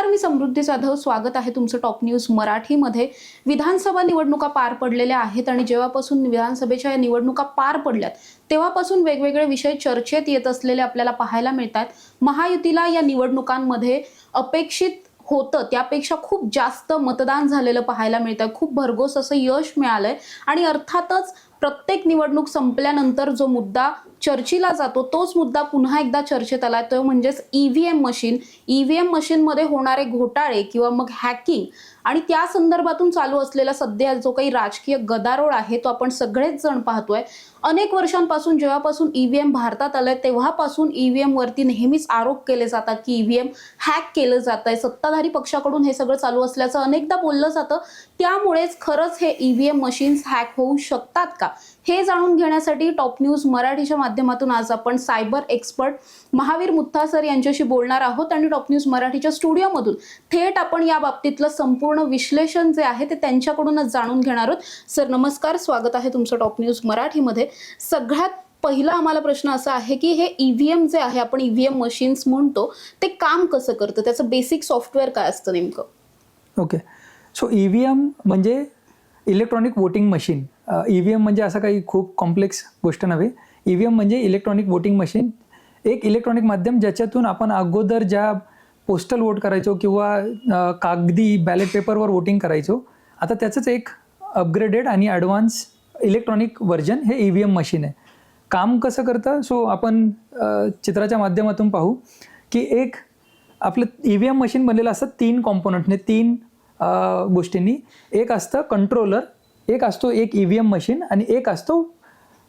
नमस्कार मी समृद्धी जाधव. स्वागत आहे तुमचं टॉप न्यूज मराठीमध्ये. विधानसभा निवडणुका पार पडलेल्या आहेत आणि जेव्हापासून विधानसभेच्या या निवडणुका पार पडल्यात तेव्हापासून वेगवेगळे विषय चर्चेत येत असलेले आपल्याला पाहायला मिळतात. महायुतीला या निवडणुकांमध्ये अपेक्षित होतं. त्यापेक्षा खूप जास्त मतदान झालेलं पाहायला मिळतं खूप भरघोस असं यश मिळालंय. आणि अर्थातच प्रत्येक निवडणूक संपल्यानंतर जो मुद्दा चर्चेला जातो तोच मुद्दा पुन्हा एकदा चर्चेत आला तो म्हणजेच ईव्हीएम मशीन ईव्हीएम मशीनमध्ये होणारे घोटाळे किंवा मग हॅकिंग आणि त्या संदर्भातून चालू असलेला सध्या जो काही राजकीय गदारोळ आहे तो आपण सगळेच जण पाहतोय. अनेक वर्षांपासून जेव्हापासून ईव्हीएम भारतात आलंय तेव्हापासून ईव्हीएम वरती नेहमीच आरोप केले जातात की ईव्हीएम हॅक केलं जात आहे सत्ताधारी पक्षाकडून हे सगळं चालू असल्याचं अनेकदा बोललं जातं. त्यामुळेच खरंच हे ईव्हीएम मशीन्स हॅक होऊ शकतात का? हे जाणून घेण्यासाठी टॉप न्यूज मराठीच्या माध्यमातून आज आपण cyber expert Mahavir Mutta sir यांच्याशी बोलणार आहोत आणि टॉप न्यूज मराठीच्या स्टुडिओमधून थेट आपण या बाबतीतलं संपूर्ण विश्लेषण जे आहे ते त्यांच्याकडूनच जाणून घेणार आहोत. सर नमस्कार. स्वागत आहे तुमचं टॉप न्यूज मराठीमध्ये. सगळ्यात पहिला आम्हाला प्रश्न असा आहे की हे ईव्हीएम जे आहे आपण ईव्हीएम मशीन्स म्हणतो ते काम कसं करतं? त्याचं बेसिक सॉफ्टवेअर काय असतं नेमकं? Okay so E V M म्हणजे electronic voting machine E V M म्हणजे असं काही खूप कॉम्प्लेक्स गोष्ट नव्हे. ई व्ही एम म्हणजे इलेक्ट्रॉनिक वोटिंग मशीन एक इलेक्ट्रॉनिक माध्यम ज्याच्यातून आपण अगोदर ज्या पोस्टल वोट करायचो किंवा कागदी बॅलेट पेपरवर वोटिंग करायचो आता त्याचंच एक अपग्रेडेड आणि ॲडव्हान्स इलेक्ट्रॉनिक व्हर्जन हे ई व्ही एम मशीन आहे. काम कसं करतं? सो आपण चित्राच्या माध्यमातून पाहू की एक आपलं ई व्ही एम मशीन बनलेलं असतं तीन कॉम्पोनंटने तीन गोष्टींनी. एक असतं कंट्रोलर एक असतो एक ई व्ही एम मशीन आणि एक असतो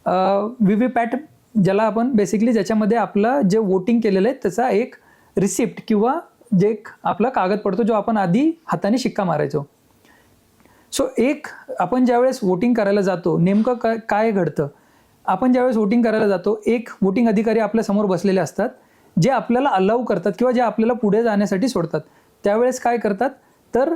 व्ही व्ही पॅट ज्याला आपण बेसिकली ज्याच्यामध्ये आपलं जे वोटिंग केलेलं आहे त्याचा एक रिसिप्ट किंवा जे एक आपला कागद पडतो जो आपण आधी हाताने शिक्का मारायचो. सो एक आपण ज्यावेळेस वोटिंग करायला जातो नेमकं काय काय घडतं? आपण ज्यावेळेस वोटिंग करायला जातो एक वोटिंग अधिकारी आपल्यासमोर बसलेले असतात जे आपल्याला अलाव करतात किंवा जे आपल्याला पुढे जाण्यासाठी सोडतात. त्यावेळेस काय करतात? तर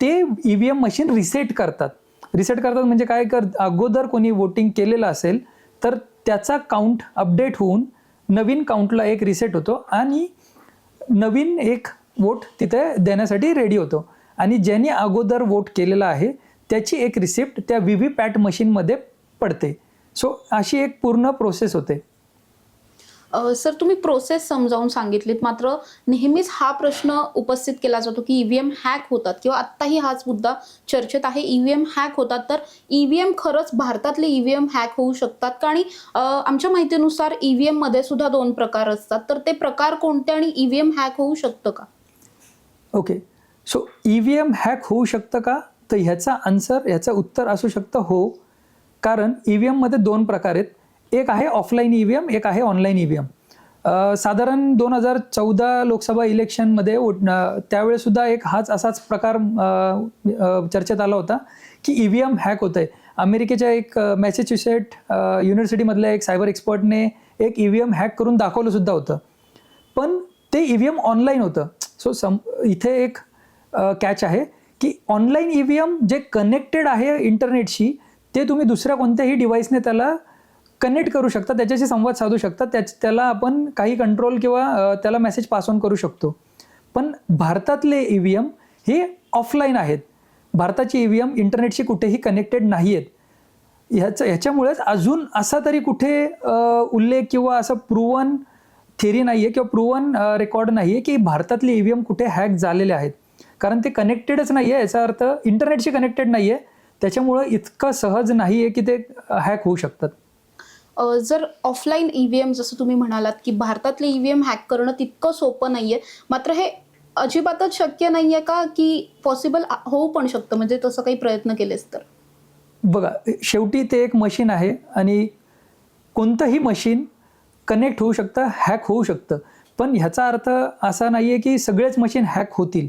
ते E V M machine reset करतात. रिसेट करतात म्हणजे काय कर अगोदर कोणी वोटिंग केलेलं असेल तर त्याचा काउंट अपडेट होऊन नवीन काउंटला एक रिसेट होतो आणि नवीन एक वोट तिथे देण्यासाठी रेडी होतो. आणि ज्यांनी अगोदर वोट केलेला आहे त्याची एक रिसिप्ट त्या व्ही व्ही पॅट मशीनमध्ये पडते. सो अशी एक पूर्ण प्रोसेस होते. सर तुम्ही प्रोसेस समजावून सांगितलीत. मात्र नेहमीच हा प्रश्न उपस्थित केला जातो की ईव्हीएम हॅक होतात किंवा आत्ताही हाच मुद्दा चर्चेत आहे. ईव्हीएम हॅक होतात. तर ईव्हीएम खरंच भारतातले ईव्हीएम हॅक होऊ शकतात का? आणि आमच्या माहितीनुसार ईव्हीएममध्ये सुद्धा दोन प्रकार असतात. तर ते प्रकार कोणते आणि ईव्हीएम हॅक होऊ शकतं का? Okay. So E V M hack होऊ शकतं का? तर ह्याचा आन्सर ह्याचं उत्तर असू शकतं हो. कारण ई व्ही एममध्ये दोन प्रकार आहेत. एक आहे ऑफलाईन ई व्ही एम एक आहे ऑनलाईन ई व्ही एम साधारण दोन हजार चौदा लोकसभा इलेक्शनमध्ये त्यावेळेसुद्धा एक हाच असाच प्रकार चर्चेत आला होता की ई व्ही एम हॅक होत आहे अमेरिकेच्या एक मॅसेच्युसेट युनिव्हर्सिटीमधल्या एक सायबर एक्सपर्टने एक ई व्ही एम हॅक करून दाखवलं सुद्धा होतं. पण ते ई व्ही एम ऑनलाईन होतं. सो सम इथे एक कॅच आहे की ऑनलाईन ई व्ही एम जे कनेक्टेड आहे इंटरनेटशी ते तुम्ही दुसऱ्या कोणत्याही डिव्हाइसने त्याला कनेक्ट करू शकता त्याच्याशी संवाद साधू शकता त्याच त्याला आपण काही कंट्रोल किंवा त्याला मेसेज पास ऑन करू शकतो. पण भारतातले ई व्ही एम हे ऑफलाईन आहेत. भारताची ई व्ही एम इंटरनेटशी कुठेही कनेक्टेड नाही आहेत ह्याचं ह्याच्यामुळेच अजून असा तरी कुठे उल्लेख किंवा असं प्रूवन थेरी नाही आहे किंवा प्रूवन रेकॉर्ड नाही आहे की भारतातले ई व्ही एम कुठे हॅक झालेले आहेत. कारण ते कनेक्टेडच नाही आहे याचा अर्थ इंटरनेटशी कनेक्टेड नाही आहे त्याच्यामुळं इतकं सहज नाही आहे की ते हॅक होऊ शकतात. जर ऑफलाईन ई व्ही एम जसं तुम्ही म्हणालात की भारतातले ई व्ही एम हॅक करणं तितकं सोपं नाही आहे मात्र हे अजिबातच शक्य नाही आहे का की पॉसिबल होऊ पण शकतं? म्हणजे तसं काही प्रयत्न केलेस तर. बघा शेवटी ते एक मशीन आहे आणि कोणतंही मशीन कनेक्ट होऊ शकतं हॅक होऊ शकतं. पण ह्याचा अर्थ असा नाही आहे की सगळेच मशीन हॅक होतील.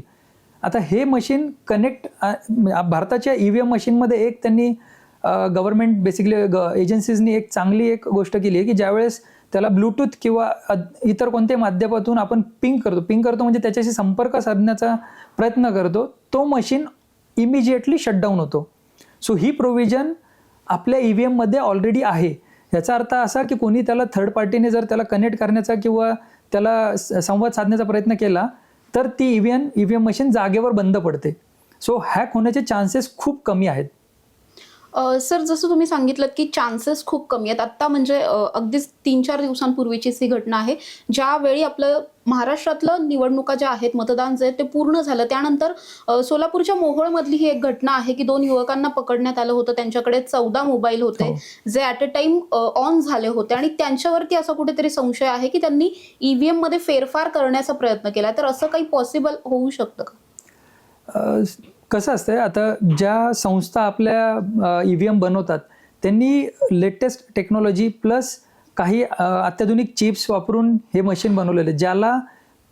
आता हे मशीन कनेक्ट भारताच्या ई व्ही एम मशीनमध्ये एक त्यांनी गव्हर्नमेंट बेसिकली एजन्सीजनी एक चांगली एक गोष्ट केली आहे की ज्यावेळेस त्याला ब्लूटूथ किंवा इतर कोणत्याही माध्यमातून आपण पिंग करतो. पिंग करतो म्हणजे त्याच्याशी संपर्क साधण्याचा प्रयत्न करतो. तो मशीन इमिजिएटली शटडाऊन होतो. सो ही प्रोव्हिजन आपल्या ई व्ही एममध्ये ऑलरेडी आहे. याचा अर्थ असा की कोणी त्याला थर्ड पार्टीने जर त्याला कनेक्ट करण्याचा किंवा त्याला स- संवाद साधण्याचा प्रयत्न केला तर ती E V M E V M machine जागेवर बंद पडते. सो हॅक होण्याचे चान्सेस खूप कमी आहेत. सर जसं तुम्ही सांगितलं की चान्सेस खूप कमी आहेत. आत्ता म्हणजे अगदीच तीन चार दिवसांपूर्वीचीच ही घटना आहे ज्यावेळी आपलं महाराष्ट्रातलं निवडणुका ज्या आहेत मतदान जे ते पूर्ण झालं. त्यानंतर सोलापूरच्या मोहोळमधली ही एक घटना आहे की दोन युवकांना पकडण्यात आलं होतं. त्यांच्याकडे चौदा मोबाईल होते हो. जे ॲट अ टाइम ऑन झाले होते. आणि त्यांच्यावरती असा कुठेतरी संशय आहे की त्यांनी ईव्हीएममध्ये फेरफार करण्याचा प्रयत्न केला. तर असं काही पॉसिबल होऊ शकतं का? कसं असतं आता ज्या संस्था आपल्या ई व्ही एम बनवतात त्यांनी लेटेस्ट टेक्नॉलॉजी प्लस काही अत्याधुनिक चिप्स वापरून हे मशीन बनवलेलं आहे ज्याला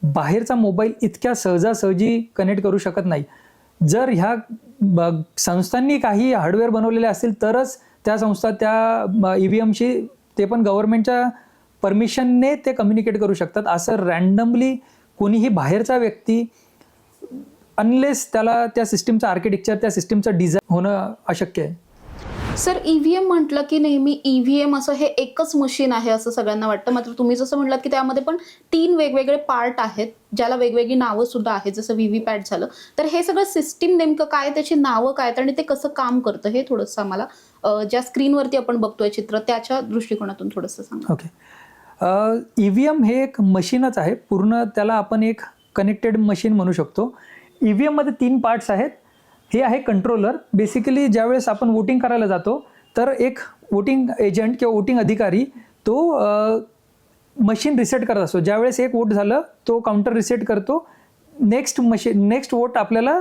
बाहेरचा मोबाईल इतक्या सहजासहजी कनेक्ट करू शकत नाही. जर ह्या ब- संस्थांनी काही हार्डवेअर बनवलेले असतील तरच त्या संस्था त्या ई व्ही एमशी ते पण गव्हर्नमेंटच्या परमिशनने ते कम्युनिकेट करू शकतात. असं रँडमली कोणीही बाहेरचा व्यक्ती अनलेस त्याला त्या सिस्टीमचं आर्किटेक्चर त्या सिस्टीमचं डिझाईन होणं अशक्य आहे. सर ईव्हीएम म्हटलं की नेहमी ईव्हीएम असं हे एकच मशीन आहे असं सगळ्यांना वाटतं. मात्र तुम्ही जसं म्हटलं की त्यामध्ये पण तीन वेगवेगळे पार्ट आहेत ज्याला वेगवेगळी नावं सुद्धा आहेत जसं व्ही पॅट झालं. तर हे सगळं सिस्टीम नेमकं काय त्याची नावं काय आणि ते कसं काम करतं हे थोडंसं आम्हाला ज्या स्क्रीनवरती आपण बघतोय चित्र त्याच्या दृष्टिकोनातून थोडंसं सांगा. ओके ई व्ही एम हे एक मशीनच आहे. पूर्ण त्याला आपण एक कनेक्टेड मशीन म्हणू शकतो. ई व्ही एममध्ये तीन पार्ट्स आहेत. हे आहे कंट्रोलर बेसिकली ज्यावेळेस आपण वोटिंग करायला जातो तर एक वोटिंग एजंट किंवा वोटिंग अधिकारी तो मशीन रिसेट करत असतो. ज्यावेळेस एक वोट झालं तो काउंटर रिसेट करतो. नेक्स्ट मशीन नेक्स्ट वोट आपल्याला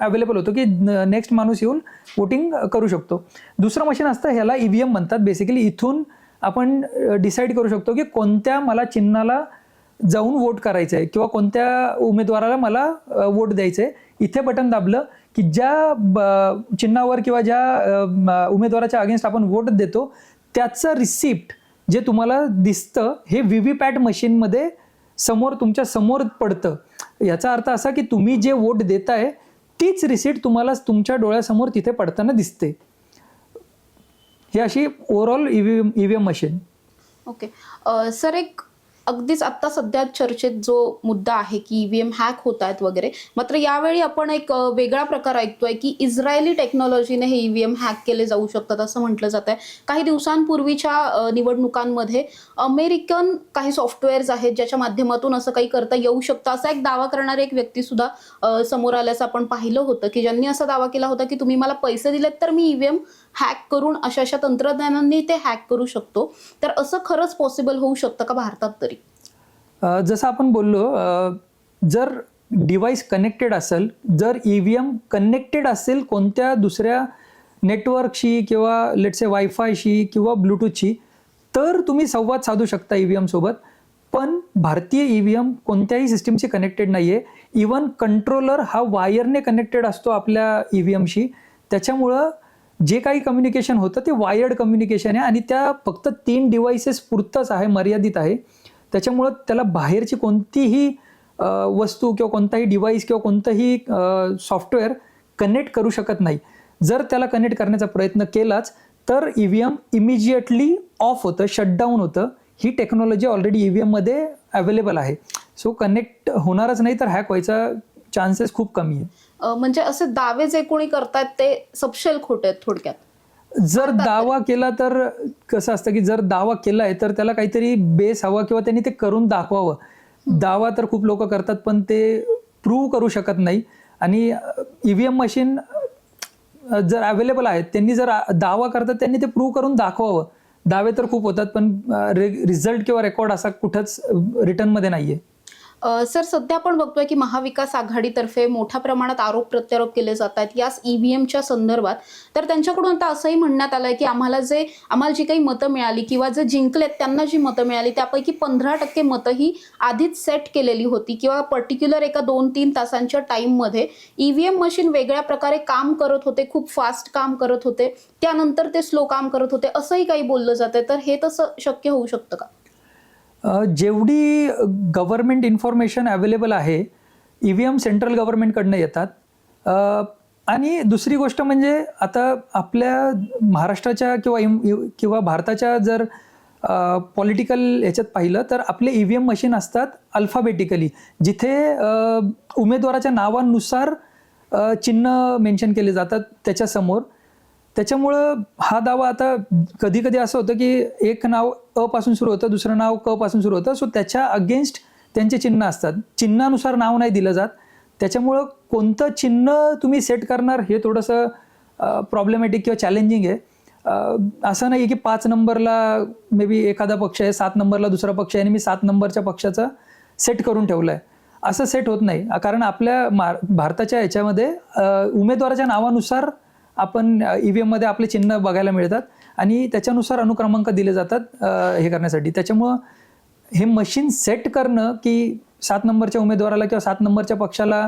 अवेलेबल होतो की नेक्स्ट माणूस येऊन वोटिंग करू शकतो. दुसरं मशीन असतं ह्याला ई व्ही एम म्हणतात. बेसिकली इथून आपण डिसाईड करू शकतो की कोणत्या मला चिन्हाला जाऊन वोट करायचं आहे किंवा कोणत्या उमेदवाराला मला वोट द्यायचं आहे इथे बटन दाबलं की ज्या ब- चिन्हावर किंवा ज्या उमेदवाराच्या अगेन्स्ट आपण वोट देतो त्याचं रिसिप्ट जे तुम्हाला दिसतं हे व्ही व्ही पॅट मशीनमध्ये समोर तुमच्यासमोर पडतं. याचा अर्थ असा की तुम्ही जे वोट देताय तीच रिसिप्ट तुम्हाला तुमच्या डोळ्यासमोर तिथे पडताना दिसते. ही अशी overall V M machine okay sir एक अगदीच आत्ता सध्या चर्चेत जो मुद्दा आहे की ईव्हीएम हॅक होत आहेत वगैरे मात्र यावेळी आपण एक वेगळा प्रकार ऐकतोय की इस्रायली टेक्नॉलॉजीने हे ईव्हीएम हॅक केले जाऊ शकतात असं म्हटलं जात आहे काही दिवसांपूर्वीच्या निवडणुकांमध्ये अमेरिकन काही सॉफ्टवेअर्स आहेत ज्याच्या माध्यमातून असं काही करता येऊ शकतं. असा एक दावा करणारे एक व्यक्ती सुद्धा समोर आल्याचं आपण पाहिलं होतं की ज्यांनी असा दावा केला होता की तुम्ही मला पैसे दिलेत तर मी ईव्हीएम हॅक करून अशा अशा तंत्रज्ञानांनी ते हॅक करू शकतो. तर असं खरंच पॉसिबल होऊ शकतं का भारतात तरी? जसं आपण बोललो जर डिव्हाइस कनेक्टेड असेल जर ई व्ही एम कनेक्टेड असेल कोणत्या दुसऱ्या नेटवर्कशी किंवा लेटसे वायफायशी किंवा ब्लूटूथशी तर तुम्ही संवाद साधू शकता ई व्ही एमसोबत पण भारतीय ई व्ही एम कोणत्याही सिस्टीमशी कनेक्टेड नाही आहे इवन कंट्रोलर हा वायरने कनेक्टेड असतो आपल्या ई व्ही एमशी त्याच्यामुळं जे काही कम्युनिकेशन होतं ते वायर्ड कम्युनिकेशन आहे आणि त्या फक्त तीन डिव्हाइसेस पुरतंच आहे मर्यादित आहे. त्याच्यामुळं त्याला बाहेरची कोणतीही वस्तू किंवा कोणताही डिव्हाइस किंवा कोणतंही सॉफ्टवेअर कनेक्ट करू शकत नाही. जर त्याला कनेक्ट करण्याचा प्रयत्न केलाच तर E V M immediately off होतं शटडाऊन होतं. ही टेक्नॉलॉजी ऑलरेडी ई व्ही एममध्ये अवेलेबल आहे. सो कनेक्ट होणारच नाही तर हॅक व्हायचा चान्सेस खूप कमी आहे. म्हणजे असे दावे जे कोणी करतायत ते सपशेल खोटे आहेत थोडक्यात. जर दावा केला तर कसं असतं की जर दावा केलाय तर त्याला काहीतरी बेस हवा किंवा त्यांनी ते करून दाखवावं. दावा तर खूप लोक करतात पण ते प्रूव्ह करू शकत नाही. आणि ईव्हीएम मशीन जर अवेलेबल आहेत त्यांनी जर दावा करतात त्यांनी ते प्रूव्ह करून दाखवावं. दावे तर खूप होतात पण रिझल्ट किंवा रेकॉर्ड असा कुठंच रिटर्नमध्ये नाहीये. अ, सर सध्या आपण बघतोय की महाविकास आघाडीतर्फे मोठ्या प्रमाणात आरोप प्रत्यारोप केले जात आहेत याच ईव्हीएमच्या संदर्भात. तर त्यांच्याकडून आता असंही म्हणण्यात आलंय की आम्हाला जे आम्हाला जी काही मतं मिळाली किंवा जे जिंकलेत त्यांना जी मतं मिळाली त्यापैकी पंधरा टक्के मतं ही आधीच सेट केलेली होती किंवा पर्टिक्युलर एका दोन तीन तासांच्या टाईममध्ये ईव्हीएम मशीन वेगळ्या प्रकारे काम करत होते खूप फास्ट काम करत होते. त्यानंतर ते स्लो काम करत होते असंही काही बोललं जातंय. तर हे तसं शक्य होऊ शकतं का? जेवढी गव्हर्नमेंट इन्फॉर्मेशन अवेलेबल आहे ई व्ही एम सेंट्रल गव्हर्नमेंटकडनं येतात. आणि दुसरी गोष्ट म्हणजे आता आपल्या महाराष्ट्राच्या किंवा इम- किंवा भारताच्या जर पॉलिटिकल ह्याच्यात पाहिलं तर आपले ई व्ही एम मशीन असतात अल्फाबेटिकली जिथे उमेदवाराच्या नावानुसार चिन्ह मेन्शन केले जातात त्याच्यासमोर. त्याच्यामुळं हा दावा आता कधी कधी असं होतं की एक नाव अ पासून सुरू होतं दुसरं नाव क पासून सुरू होतं. सो त्याच्या अगेन्स्ट त्यांचे चिन्ह असतात. चिन्हानुसार नाव नाही दिलं जात. त्याच्यामुळं कोणतं चिन्ह तुम्ही सेट करणार हे थोडंसं प्रॉब्लेमॅटिक किंवा चॅलेंजिंग आहे. असं नाही की पाच नंबरला मे बी एखादा पक्ष आहे सात नंबरला दुसरा पक्ष आहे आणि मी सात नंबरच्या पक्षाचं सेट करून ठेवलं आहे असं सेट होत नाही. कारण आपल्या मार भारताच्या ह्याच्यामध्ये उमेदवाराच्या नावानुसार आपण ई व्ही एममध्ये आपले चिन्ह बघायला मिळतात आणि त्याच्यानुसार अनुक्रमांक दिले जातात हे करण्यासाठी. त्याच्यामुळं हे मशीन सेट करणं की सात नंबरच्या उमेदवाराला किंवा सात नंबरच्या पक्षाला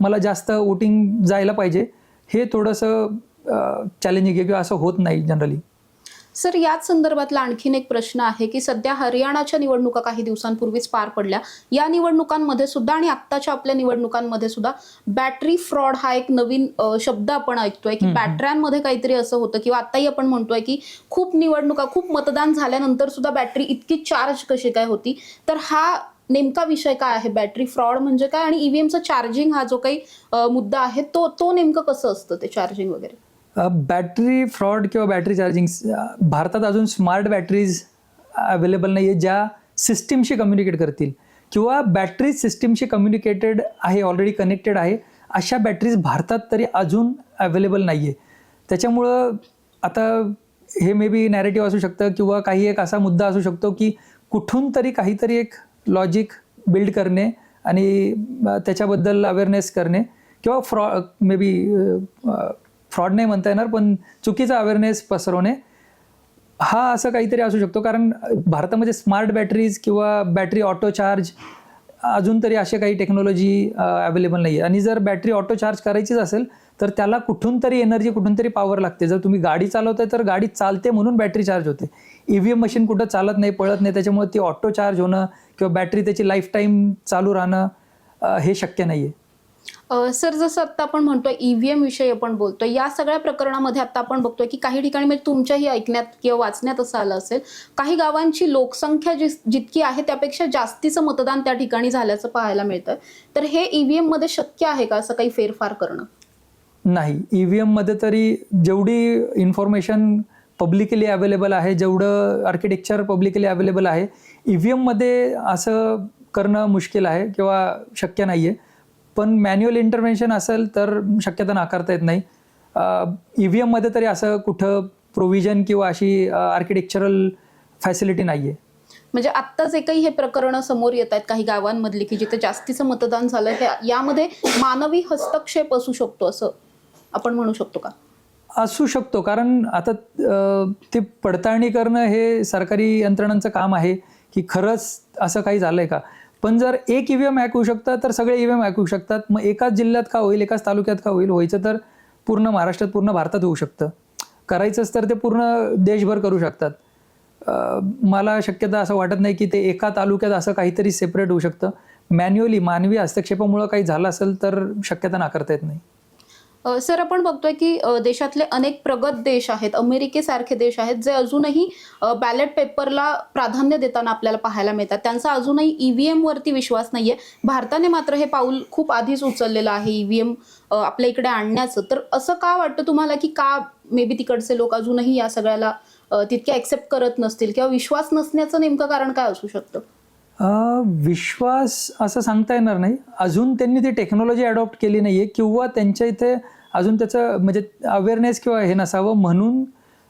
मला जास्त वोटिंग जायला पाहिजे हे थोडंसं चॅलेंजिंग आहे किंवा असं होत नाही जनरली सर याच संदर्भातला आणखीन एक प्रश्न आहे की सध्या हरियाणाच्या निवडणुका काही दिवसांपूर्वीच पार पडल्या. या निवडणुकांमध्ये सुद्धा आणि आत्ताच्या आपल्या निवडणुकांमध्ये सुद्धा बॅटरी फ्रॉड हा एक नवीन शब्द आपण ऐकतोय की बॅटऱ्यांमध्ये काहीतरी असं होतं किंवा आताही आपण म्हणतोय की खूप निवडणुका खूप मतदान झाल्यानंतर सुद्धा बॅटरी इतकी चार्ज कशी काय होती? तर हा नेमका विषय काय आहे? बॅटरी फ्रॉड म्हणजे काय? आणि ईव्हीएमचं चार्जिंग हा जो काही मुद्दा आहे तो तो नेमकं कसं असतं ते चार्जिंग वगैरे? बॅटरी फ्रॉड किंवा बॅटरी चार्जिंग भारतात अजून स्मार्ट बॅटरीज अवेलेबल नाही आहे ज्या सिस्टीमशी कम्युनिकेट करतील. किंवा बॅटरी सिस्टीमशी कम्युनिकेटेड आहे ऑलरेडी कनेक्टेड आहे अशा बॅटरीज भारतात तरी अजून अवेलेबल नाही आहे त्याच्यामुळं आता हे मे बी नॅरेटिव्ह असू शकतं किंवा काही एक असा मुद्दा असू शकतो की कुठून तरी काहीतरी एक लॉजिक बिल्ड करणे आणि त्याच्याबद्दल अवेअरनेस करणे किंवा फ्रॉ मे बी फ्रॉड नाही म्हणता येणार पण चुकीचा अवेअरनेस पसरवणे हा असं काहीतरी असू शकतो. कारण भारतामध्ये स्मार्ट बॅटरीज किंवा बॅटरी ऑटो चार्ज अजून तरी असे काही टेक्नॉलॉजी अवेलेबल नाही आहे आणि जर बॅटरी ऑटो चार्ज करायचीच असेल तर त्याला कुठून तरी एनर्जी कुठून तरी पॉवर लागते. जर तुम्ही गाडी चालवताय तर गाडी चालते म्हणून बॅटरी चार्ज होते. ई व्ही एम मशीन कुठं चालत नाही पळत नाही त्याच्यामुळे ती ऑटो चार्ज होणं किंवा बॅटरी त्याची लाईफ टाईम चालू राहणं हे शक्य नाही आहे सर जसं आता आपण म्हणतोय ईव्हीएम विषयी आपण बोलतोय या सगळ्या प्रकरणामध्ये आता आपण बघतोय की काही ठिकाणी म्हणजे तुमच्याही ऐकण्यात किंवा वाचण्यात असं आलं असेल काही गावांची लोकसंख्या जी जितकी आहे त्यापेक्षा जास्तीचं मतदान त्या ठिकाणी झाल्याचं पाहायला मिळतं तर हे ईव्हीएममध्ये शक्य आहे का असं काही फेरफार करणं? नाही ई व्ही तरी जेवढी इन्फॉर्मेशन पब्लिकली अवेलेबल आहे जेवढं आर्किटेक्चर पब्लिकली अवेलेबल आहे ई व्ही असं करणं मुश्किल आहे किंवा शक्य नाही आहे पण मॅन्युअल इंटरव्हेन्शन असेल तर शक्यता नाकारता येत नाही. ई व्ही एममध्ये तरी असं कुठं प्रोव्हिजन किंवा अशी आर्किटेक्चरल फॅसिलिटी नाही आहे म्हणजे आत्ता जे काही हे प्रकरणं समोर येत आहेत काही गावांमधली की जिथे जास्तीचं मतदान झालं हे यामध्ये मानवी हस्तक्षेप असू शकतो असं आपण म्हणू शकतो का? असू शकतो. कारण आता ते पडताळणी करणं हे सरकारी यंत्रणांचं काम आहे की खरंच असं काही झालंय का? पण जर एक ईव्हीएम हॅक होऊ शकतं तर सगळे ईव्हीएम हॅक होऊ शकतात. मग एकाच जिल्ह्यात का होईल एकाच तालुक्यात का होईल व्हायचं तर पूर्ण महाराष्ट्रात पूर्ण भारतात होऊ शकतं. करायचंच तर ते पूर्ण देशभर करू शकतात. मला शक्यता असं वाटत नाही की ते एका तालुक्यात असं काहीतरी सेपरेट होऊ शकतं. मॅन्युअली मानवी हस्तक्षेपामुळं काही झालं असेल तर शक्यता नाकारता येत नाही. सर आपण बघतोय की देशातले अनेक प्रगत देश आहेत अमेरिकेसारखे देश आहेत जे अजूनही बॅलेट पेपरला प्राधान्य देताना आपल्याला पाहायला मिळतात. त्यांचा अजूनही ईव्हीएम वरती विश्वास नाहीये. भारताने मात्र हे पाऊल खूप आधीच उचललेलं आहे ईव्हीएम आपल्या इकडे आणण्याचं. तर असं का वाटतं तुम्हाला की का मे बी तिकडचे लोक अजूनही या सगळ्याला तितक्या तितके ऍक्सेप्ट करत नसतील? किंवा विश्वास नसण्याचं नेमकं कारण काय असू शकतं? विश्वास असं सांगता येणार नाही. अजून त्यांनी ती टेक्नॉलॉजी अडॉप्ट केली नाही आहे किंवा त्यांच्या इथे अजून त्याचं म्हणजे अवेअरनेस किंवा हे नसावं म्हणून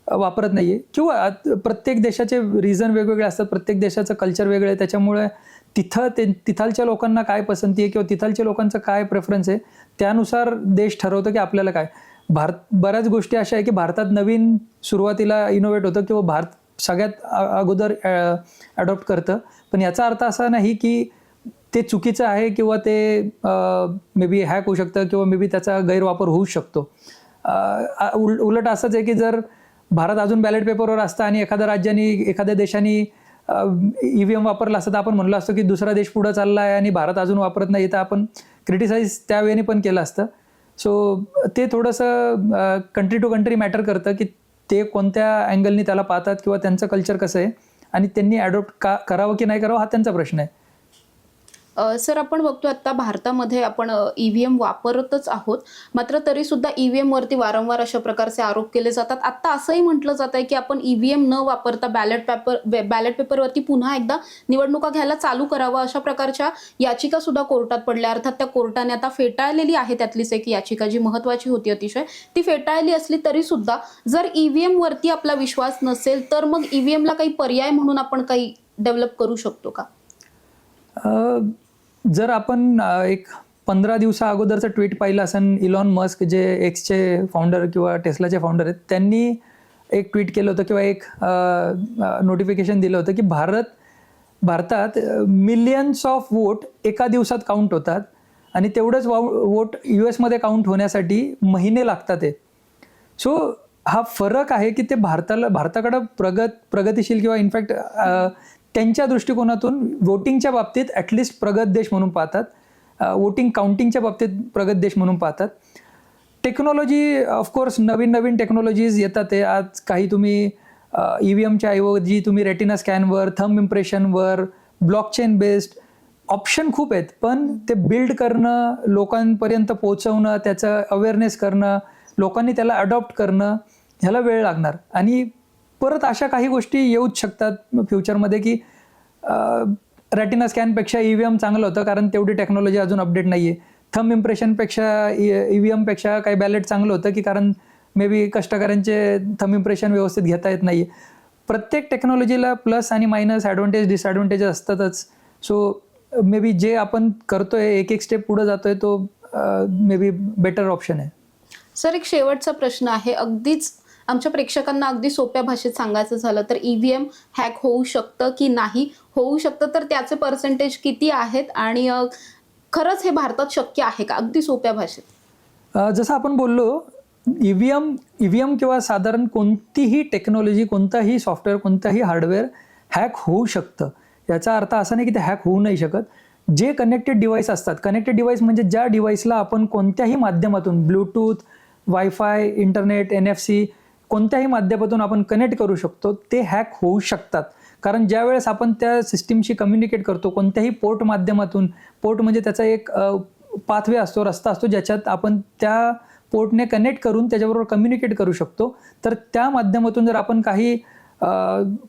वापरत नाही आहे किंवा प्रत्येक देशाचे रिझन वेगवेगळे असतात. प्रत्येक देशाचं कल्चर वेगळं आहे. त्याच्यामुळे तिथं ते तिथालच्या लोकांना काय पसंती आहे किंवा तिथालच्या लोकांचं काय प्रेफरन्स आहे त्यानुसार देश ठरवतो की आपल्याला काय. भारत बऱ्याच गोष्टी अशा आहे की भारतात नवीन सुरुवातीला इनोव्हेट होतं किंवा भारत सगळ्यात अगोदर ॲडॉप्ट करतं. पण याचा अर्थ असा नाही की ते चुकीचं आहे किंवा ते मे बी हॅक होऊ शकतं किंवा मे बी त्याचा गैरवापर होऊ शकतो. उल- उलट असंच आहे की जर भारत अजून बॅलेट पेपरवर असतं आणि एखाद्या राज्याने एखाद्या देशाने ई व्ही एम वापरला असतं तर आपण म्हणलो असतो की दुसरा देश पुढं चालला आहे आणि भारत अजून वापरत नाही तर आपण क्रिटिसाइज त्यावेळेने पण केलं असतं. सो ते थोडंसं कंट्री टू कंट्री मॅटर करतं की ते कोणत्या अँगलनी त्याला पाहतात किंवा त्यांचं कल्चर कसं आहे. आणि त्यांनी ॲडॉप्ट का करावं की नाही करावं हा त्यांचा प्रश्न आहे. सर आपण बघतो आता भारतामध्ये आपण ईव्हीएम वापरतच आहोत. मात्र तरी सुद्धा ईव्हीएम वरती वारंवार अशा प्रकारचे आरोप केले जातात. आता असंही म्हटलं जात आहे की आपण ईव्हीएम न वापरता बॅलेट पेपर बॅलेट पेपरवरती पुन्हा एकदा निवडणुका घ्यायला चालू करावं अशा प्रकारच्या याचिका सुद्धा कोर्टात पडल्या. अर्थात त्या कोर्टाने आता फेटाळलेली आहे त्यातलीच एक याचिका जी महत्वाची होती अतिशय. ती फेटाळली असली तरी सुद्धा जर ईव्हीएम वरती आपला विश्वास नसेल तर मग ई व्ही एमला काही पर्याय म्हणून आपण काही डेव्हलप करू शकतो का? जर आपण एक पंधरा दिवसा अगोदरचं ट्विट पाहिलं असेल इलॉन मस्क जे एक्सचे फाउंडर किंवा टेस्लाचे फाउंडर आहेत त्यांनी एक ट्विट केलं होतं किंवा एक नोटिफिकेशन दिलं होतं की भारत भारतात मिलियन्स ऑफ वोट एका दिवसात काउंट होतात आणि तेवढंच वाव वोट यू एसमध्ये काउंट होण्यासाठी महिने लागतात ते सो हा फरक आहे की ते भारताला भारताकडं प्रगत प्रगतिशील किंवा इनफॅक्ट त्यांच्या दृष्टिकोनातून वोटिंगच्या बाबतीत ॲटलिस्ट प्रगत देश म्हणून पाहतात. वोटिंग काउंटिंगच्या बाबतीत प्रगत देश म्हणून पाहतात. टेक्नॉलॉजी ऑफकोर्स नवीन नवीन टेक्नॉलॉजीज येतात आहे. आज काही तुम्ही ई व्ही एमच्या ऐवजी तुम्ही रेटिना स्कॅनवर थंब इम्प्रेशनवर ब्लॉकचेन बेस्ड ऑप्शन खूप आहेत. पण ते बिल्ड करणं लोकांपर्यंत पोहोचवणं त्याचं अवेअरनेस करणं लोकांनी त्याला अडॉप्ट करणं ह्याला वेळ लागणार. आणि परत अशा काही गोष्टी येऊच शकतात फ्युचरमध्ये की रॅटिना स्कॅनपेक्षा ई व्ही एम चांगलं होतं कारण तेवढी टेक्नॉलॉजी अजून अपडेट नाही आहे थम इम्प्रेशनपेक्षा ई व्ही एमपेक्षा काही बॅलेट चांगलं होतं की कारण मे बी कष्टकऱ्यांचे थम इम्प्रेशन व्यवस्थित घेता येत नाही आहे प्रत्येक टेक्नॉलॉजीला प्लस आणि मायनस ॲडव्हान्टेज डिसॲडव्हान्टेज असतातच. सो मे बी जे आपण करतोय एक एक स्टेप पुढे जातोय तो मे बी बेटर ऑप्शन आहे. सर एक शेवटचा प्रश्न आहे. अगदीच आमच्या प्रेक्षकांना अगदी सोप्या भाषेत सांगायचं झालं तर ईव्हीएम हॅक होऊ शकतं की नाही? होऊ शकतं तर त्याचे पर्सेंटेज किती आहेत? आणि खरंच हे भारतात शक्य आहे का? अगदी सोप्या भाषेत. जसं आपण बोललो E EVM E V M किंवा साधारण कोणतीही टेक्नॉलॉजी कोणताही सॉफ्टवेअर कोणताही हार्डवेअर हॅक होऊ शकतं. याचा अर्थ असा नाही की ते हॅक होऊ नाही शकत. जे कनेक्टेड डिव्हाइस असतात कनेक्टेड डिव्हाइस म्हणजे ज्या डिव्हाइसला आपण कोणत्याही माध्यमातून Bluetooth wifi internet N F C कोणत्याही माध्यमातून आपण कनेक्ट करू शकतो ते हॅक होऊ शकतात. कारण ज्या वेळेस आपण त्या सिस्टीमशी कम्युनिकेट करतो कोणत्याही पोर्ट माध्यमातून पोर्ट म्हणजे त्याचा एक पाथवे असतो रस्ता असतो ज्याच्यात आपण त्या पोर्टने कनेक्ट करून त्याच्याबरोबर कम्युनिकेट करू शकतो. तर त्या माध्यमातून जर आपण काही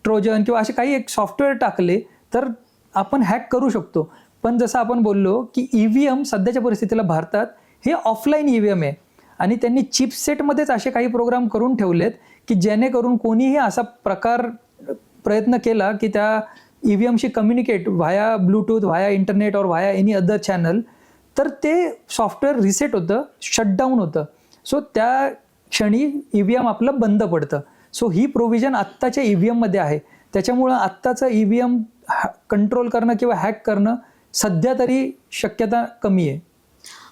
ट्रोजन किंवा असे काही एक सॉफ्टवेअर टाकले तर आपण हॅक करू शकतो. पण जसं आपण बोललो की ई व्ही एम सध्याच्या परिस्थितीला भारतात हे ऑफलाईन ई व्ही एम आहे. आणि त्यांनी चिपसेटमध्येच असे काही प्रोग्राम करून ठेवलेत की जेणेकरून कोणीही असा प्रकार प्रयत्न केला की त्या E V एमशी communicate via Bluetooth via internet और व्हाया एनी अदर चॅनल तर ते सॉफ्टवेअर रिसेट होतं शटडाऊन होतं. सो त्या क्षणी ई व्ही एम आपलं बंद पडतं. सो ही प्रोव्हिजन आत्ताच्या ई व्ही एममध्ये आहे. त्याच्यामुळं आत्ताचं ई व्ही एम कंट्रोल करणं किंवा हॅक करणं सध्या तरी शक्यता कमी आहे.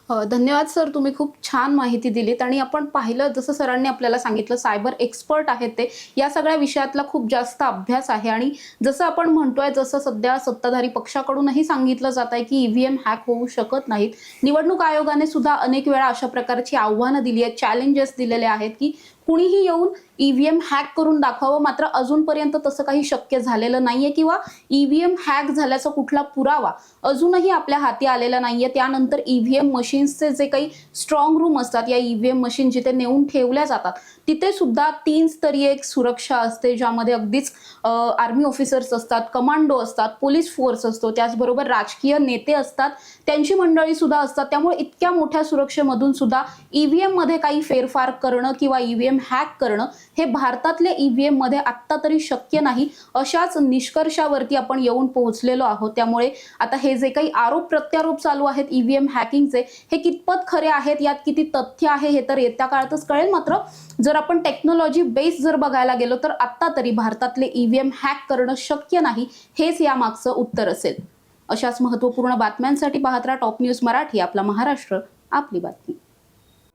धन्यवाद सर तुम्ही खूप छान माहिती दिलीत आणि आपण पाहिलं जसं सरांनी आपल्याला सांगितलं सायबर एक्सपर्ट आहेत ते. या सगळ्या विषयातला खूप जास्त अभ्यास आहे आणि जसं आपण म्हणतोय जसं सध्या सत्ताधारी पक्षाकडूनही सांगितलं जात आहे की ईव्हीएम हॅक होऊ शकत नाहीत. निवडणूक आयोगाने सुद्धा अनेक वेळा अशा प्रकारची आव्हानं दिली आहेत चॅलेंजेस दिलेले आहेत की कुणीही येऊन ईव्हीएम हॅक करून दाखवावं. मात्र अजूनपर्यंत तसं काही शक्य झालेलं नाहीये किंवा ईव्हीएम हॅक झाल्याचा कुठला पुरावा अजूनही आपल्या हाती आलेला नाहीये. त्यानंतर ईव्हीएम मशीन्सचे जे काही स्ट्रॉंग रूम असतात या ईव्हीएम मशीन जिथे नेऊन ठेवल्या जातात तिथे सुद्धा तीन स्तरीय एक सुरक्षा असते ज्यामध्ये अगदीच आर्मी ऑफिसर्स असतात कमांडो असतात पोलीस फोर्स असतो त्याचबरोबर राजकीय नेते असतात त्यांची मंडळी सुद्धा असतात. त्यामुळे इतक्या मोठ्या सुरक्षेमधून सुद्धा ईव्हीएममध्ये काही फेरफार करणं किंवा ईव्हीएम हॅक करणं हे भारतातल्या ईव्हीएममध्ये आत्ता तरी शक्य नाही. अशाच निष्कर्षावरती आपण येऊन पोहोचलेलो आहोत. त्यामुळे आता हे जे काही आरोप प्रत्यारोप चालू आहेत ईव्हीएम हॅकिंगचे हे कितपत खरे आहेत? यात किती तथ्य आहे हे तर येत्या काळातच कळेल. मात्र जर आपण टेक्नॉलॉजी बेस जर बघायला गेलो तर आत्ता तरी भारतातले ईव्हीएम हॅक करणं शक्य नाही. हेच यामागचं उत्तर असेल. अशाच महत्त्वपूर्ण बातम्यांसाठी पाहत राहा टॉप न्यूज मराठी आपला महाराष्ट्र आपली बातमी.